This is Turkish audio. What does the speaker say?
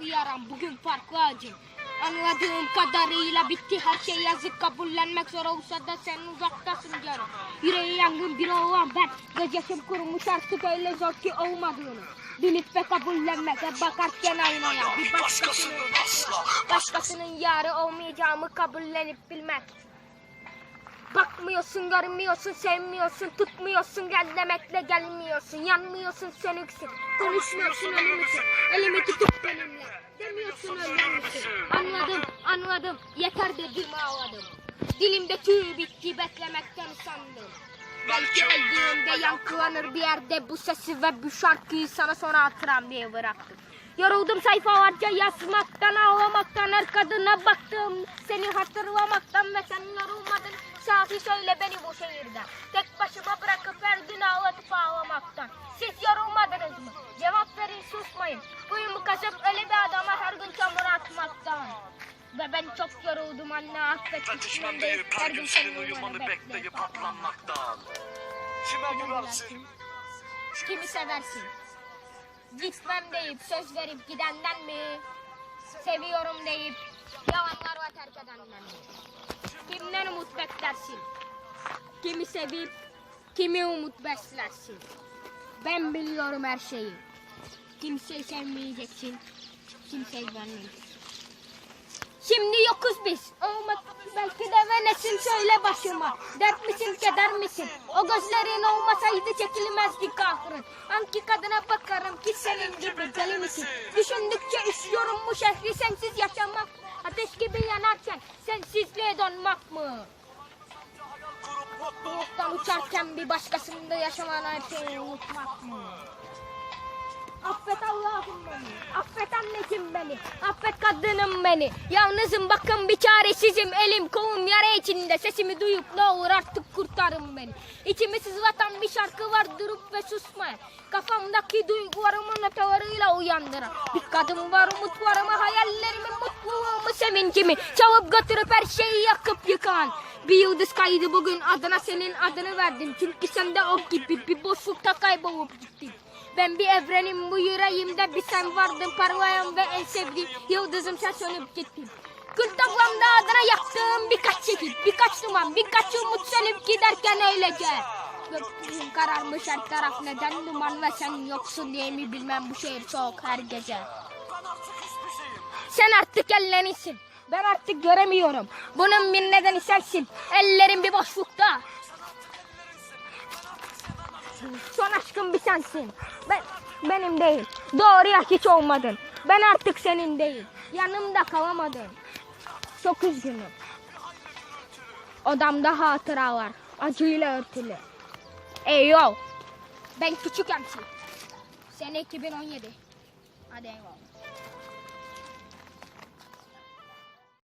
yaşayan bugün farklı acım. Anladığım kadarıyla bitti her şey yazık kabullenmek zor olsa da sen uzaktasın canım. Yüreği yangın bir oğlan ben gecesim kurumuş artık öyle zor ki olmadığını. Bilip ve kabullenmek ve bakarken aynaya bir başkasının, asla başkasının yarı olmayacağımı kabullenip bilmek. Bakmıyorsun, görmüyorsun, sevmiyorsun, tutmuyorsun, gel demekle gelmiyorsun, yanmıyorsun, sönüksün, konuşmuyorsun ölümüsün, elimi tutup ölümüsün. Anladım, anladım, yeter dedim ağladım. Dilimde tüy bitti, beklemekten usandım. Belki öldüğümde yankılanır bir yerde bu sesi ve bu şarkıyı sana sonra hatıram diye bıraktım. Yoruldum sayfalarca yazmaktan, ağlamaktan, her kadına baktım. Seni hatırlamaktan ve sen yorulmadın. Sahi söyle beni bu şehirde. Tek başıma bırakıp her gün ağlatıp ağlamaktan. Siz yorulmadınız mı? Cevap susmayın. Uyumu kasıp öyle bir adama her gün çamur atmaktan. Ve ben çok yoruldum anne affet. Ben düşman değil her gün senin uyumanı bekleyip atlanmaktan Kime gülersin? Kimi seversin? Gitmem deyip söz verip gidenden mi? Seviyorum deyip yalanlar ve terk edenden mi? Kimden umut beklersin? Kimi sevip kimi umut beslersin? Ben biliyorum her şeyi. Kimseyi sevmeyeceksin. Kimseyi güvenmeyeceksin. Şimdi yokuz biz. Olmak belki de ve nesin söyle başıma. Dert misin keder misin? O gözlerin olmasaydı çekilmezdi kahrın. Hangi kadına bakarım ki senin gibi deli misin? Düşündükçe üşüyorum bu şehri sensiz yaşamak. Ateş gibi yanarken sensizliğe donmak mı? Buluttan uçarken bir başkasında yaşanan her şeyi unutmak mı? Affet Allah'ım beni. Affet anneciğim beni. Affet kadınım beni. Yalnızım bakın bir çaresizim. Elim kolum yara içinde. Sesimi duyup ne olur artık kurtarın beni. İçimi sızlatan bir şarkı var durup ve susmayan. Kafamdaki duygularımı notalarıyla uyandıran. Bir kadın var umutlarımı, hayallerimi, mutluluğumu, sevincimi. Çalıp götürüp her şeyi yakıp yıkan. Bir yıldız kaydı bugün adına senin adını verdim. Çünkü sen de o gibi bir boşlukta kaybolup gittin. Ben bir evrenim bu yüreğimde bir sen vardın parlayan ve en sevdiğim yıldızım sen sönüp gittin. Gül tablamda adına yaktığım birkaç çekit, birkaç duman, birkaç umut sönüp giderken öylece. Gökyüzüm kararmış her taraf neden duman ve sen yoksun diye mi bilmem bu şehir soğuk her gece. Sen artık ellenisin. Ben artık göremiyorum. Bunun bir nedeni sensin. Ellerin bir boşlukta. Son aşkım bir sensin. Ben benim değil. Doğruya hiç olmadın. Ben artık senin değil. Yanımda kalamadın. Çok üzgünüm. Odamda hatıralar. Acıyla örtülü. Ey yo. Ben küçük emsi. Sene 2017. Hadi eyvallah.